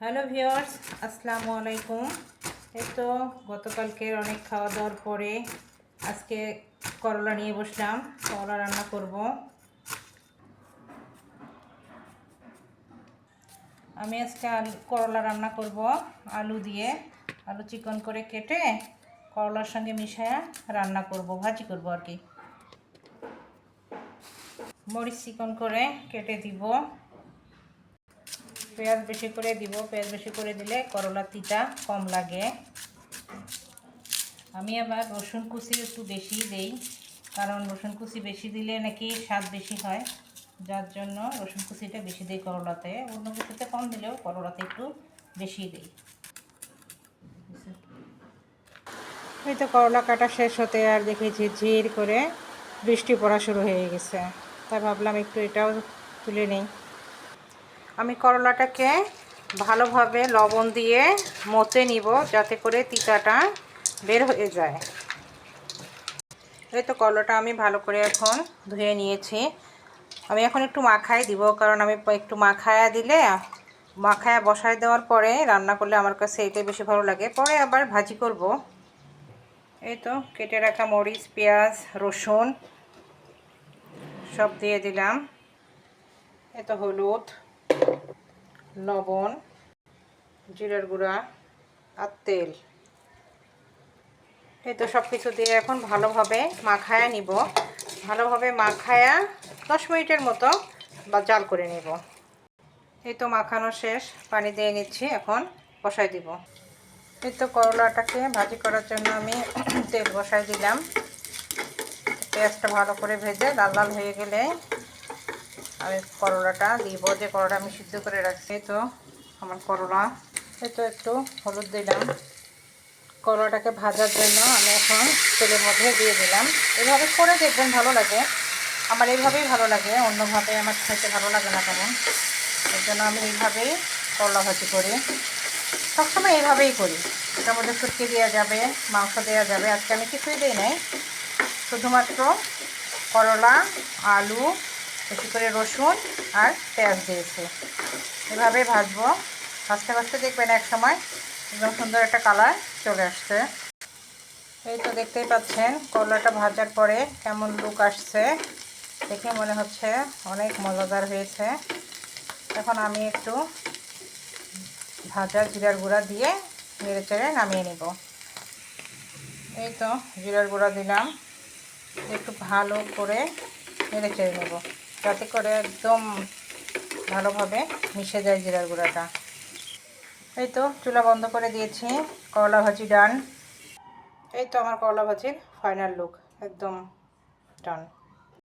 Hello viewers আসসালামু আলাইকুম। এই তো গতকালকের অনেক খাওয়া দাওয়ার পরে আজকে করলা নিয়ে বসলাম, করলা রান্না করব। আমি আজকে আলু, করলা রান্না করব, আলু দিয়ে। আলু চিকন করে কেটে করলার সঙ্গে মিশায়া রান্না করব, ভাজি করব আর কি। মরিচ চিকন করে কেটে দিব। পেঁয়াজ বেশি করে দিব, পেঁয়াজ বেশি করে দিলে করলা তিতা কম লাগে। আমি আবার রসুন কুচি একটু বেশি দেই, কারণ রসুন কুচি বেশি দিলে নাকি স্বাদ বেশি হয়। যার জন্য রসুন কুচিটা বেশি দিই করলাতে, অন্য কিছুতে কম দিলেও করলাতে একটু বেশি দিই। এই তো করলা কাটা শেষ হতে আর দেখেছি ঝির করে বৃষ্টি পড়া শুরু হয়ে গেছে, তাই ভাবলাম একটু এটাও তুলে নেই। আমি করলাটাকে ভালোভাবে লবণ দিয়ে মতে নিব যাতে করে তিতাটা বের হয়ে যায়। এই তো করলাটা আমি ভালো করে এখন ধুয়ে নিয়েছি। আমি এখন একটু মাখায় দিব, কারণ আমি একটু মাখায়া দিলে, মাখায়া বসায় দেওয়ার পরে রান্না করলে আমার কাছে এটাই বেশি ভালো লাগে। পরে আবার ভাজি করব। এই তো কেটে রাখা মরিচ, পেঁয়াজ, রসুন সব দিয়ে দিলাম। এ তো হলুদ লবণ, জিরের গুঁড়া আর তেল। এই তো সব কিছু দিয়ে এখন ভালোভাবে মাখায়া নিব। ভালোভাবে মাখায়া দশ মিনিটের মতো বা জাল করে নিব। এই তো মাখানো শেষ, পানি দিয়ে নিচ্ছি, এখন বসাই দিব। এই তো করলাটাকে ভাজি করার জন্য আমি তেল বসাই দিলাম। পেঁয়াজটা ভালো করে ভেজে লাল লাল হয়ে গেলে আমি করলাটা দিব, যে করলা আমি সিদ্ধ করে রাখছি তো আমার করলা। তো একটু হলুদ দিলাম। করলাটাকে ভাজার জন্য আমি এখন তেলের মধ্যে দিয়ে দিলাম। এভাবে করে দেখবেন ভালো লাগে। আমার এইভাবেই ভালো লাগে, অন্যভাবে আমার খেতে ভালো লাগে না তেমন। এর জন্য আমি এইভাবেই করলা ভাজি করি। সবসময় এইভাবেই করি। এটার মধ্যে শুটকি দেওয়া যাবে, মাংস দেওয়া যাবে। আজকে আমি কিছুই দিই নাই। শুধুমাত্র করলা, আলু বেশি করে রসুন আর পেঁয়াজ দিয়েছি। এভাবে ভাজবো। ভাজতে ভাজতে দেখবেন এক সময় একদম সুন্দর একটা কালার চলে আসছে। এই তো দেখতেই পাচ্ছেন, করলাটা ভাজার পরে কেমন লুক আসছে। দেখে মনে হচ্ছে অনেক মজাদার হয়েছে। এখন আমি একটু ভাজা জিরার গুঁড়া দিয়ে নেড়ে চেড়ে নামিয়ে নিব। এই তো জিরার গুঁড়া দিলাম। একটু ভালো করে নেড়ে চেড়ে নেব। যাতে করে একদম ভালোভাবে মিশে যায় জিরার গুঁড়াটা। এই তো চুলা বন্ধ করে দিয়েছি, করলা ভাজি ডান এই তো আমার করলা ভাজির ফাইনাল লুক একদম ডান